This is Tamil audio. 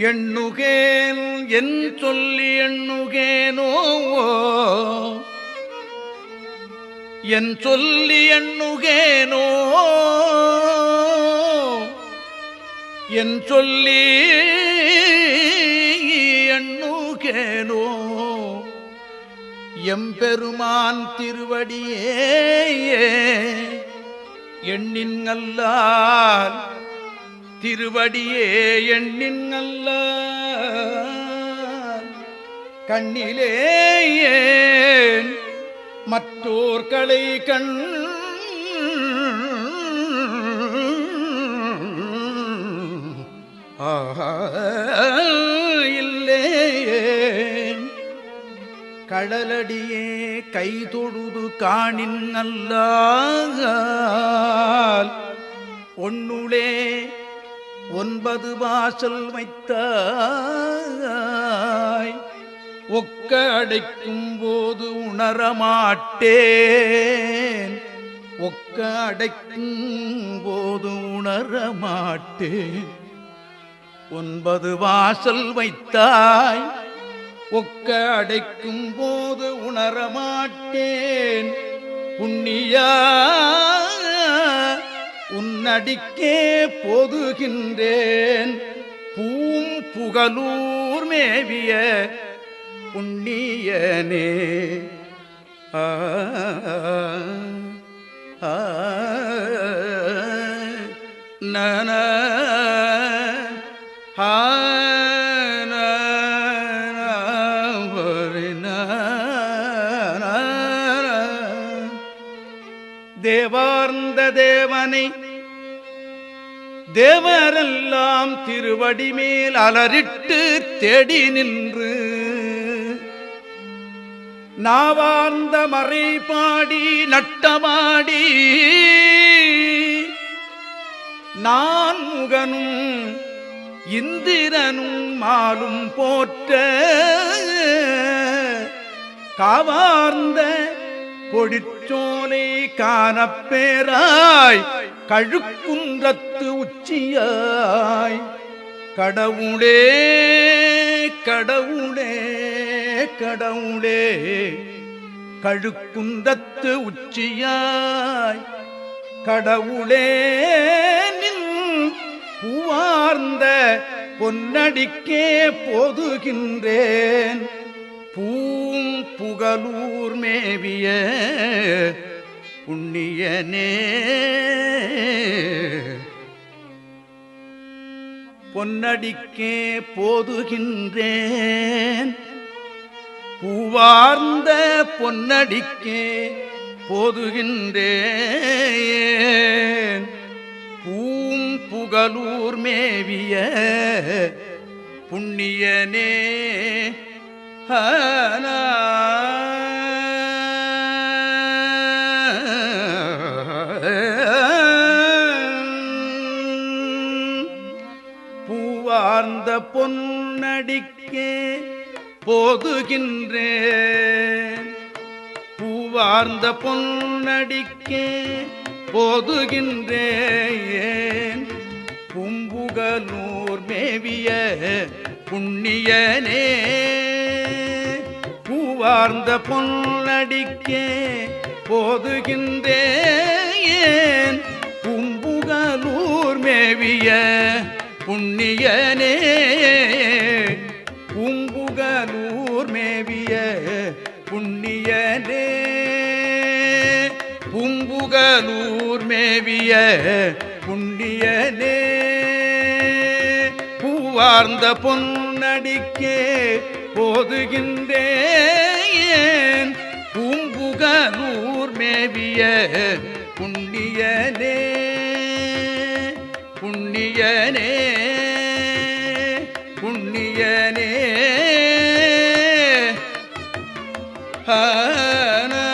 எண்ணுகேன் என் சொல்லி எண்ணுகேனோ? என் சொல்லி எண்ணுகேனோ? என் சொல்லி எண்ணுகேனோ? எம்பெருமான் திருவடியே எண்ணின் அல்லால் திருவடியே எண்ணின் நல்ல கண்ணிலே ஏன் மற்றோர் கலை கண்? கடலடியே கைதொழுது காணின் நல்லால் ஒன்பது வாசல் வைத்தாய். ஒக்க அடைக்கும் போது உணரமாட்டேன் ஒக்க அடைக்கும் போது உணரமாட்டேன் ஒன்பது வாசல் வைத்தாய். ஒக்க அடைக்கும் போது உணரமாட்டேன் புண்ணியா உன்னடிக்கே பொதுகின்றேன் பூம் புகலூர் மேவிய புண்ணியனே. ஆ நன தேவார்ந்த தேவனை தேவரெல்லாம் திருவடி மேல் அலறிட்டு தேடி நின்று. நாவார்ந்த மறை பாடி நட்டமாடி. நான் முகனும் இந்திரனும் மாலும் போற்ற. காவார்ந்த பொடிச்சோலை காணப்பேராய் கழுக்குன்றத்து உச்சியாய். கடவுளே கடவுளே கடவுளே. கழுக்குன்றத்து உச்சியாய். கடவுளே நின் பூவார்ந்த பொன்னடிக்கே போதுகின்றேன். பூம் புகலூர் மேவிய புண்ணியனே. பொன்னடிக்கே போதுகின்றேன். பூவார்ந்த பொன்னடிக்கே போதுகின்றேன். பூம் புகலூர் மேவிய புண்ணியனே. ஹனா. பொன்னடிக்கே போதுகின்றேன் பூவார்ந்த பொன்னடிக்கே போதுகின்றேன். பூம்புகலூர் மேவிய புண்ணியனே. பூவார்ந்த பொன்னடிக்கே போதுகின்றேன். பூம்புகலூர் மேவிய புண்ணியனே. பூம்புகலூர் மேவிய புண்ணியனே. பூவார்ந்த பொன்னடிக்கே போதுகின்றேன். பூம்புகலூர் மேவிய புண்ணியனே. புண்ணியனே புண்ணியனே. ஆன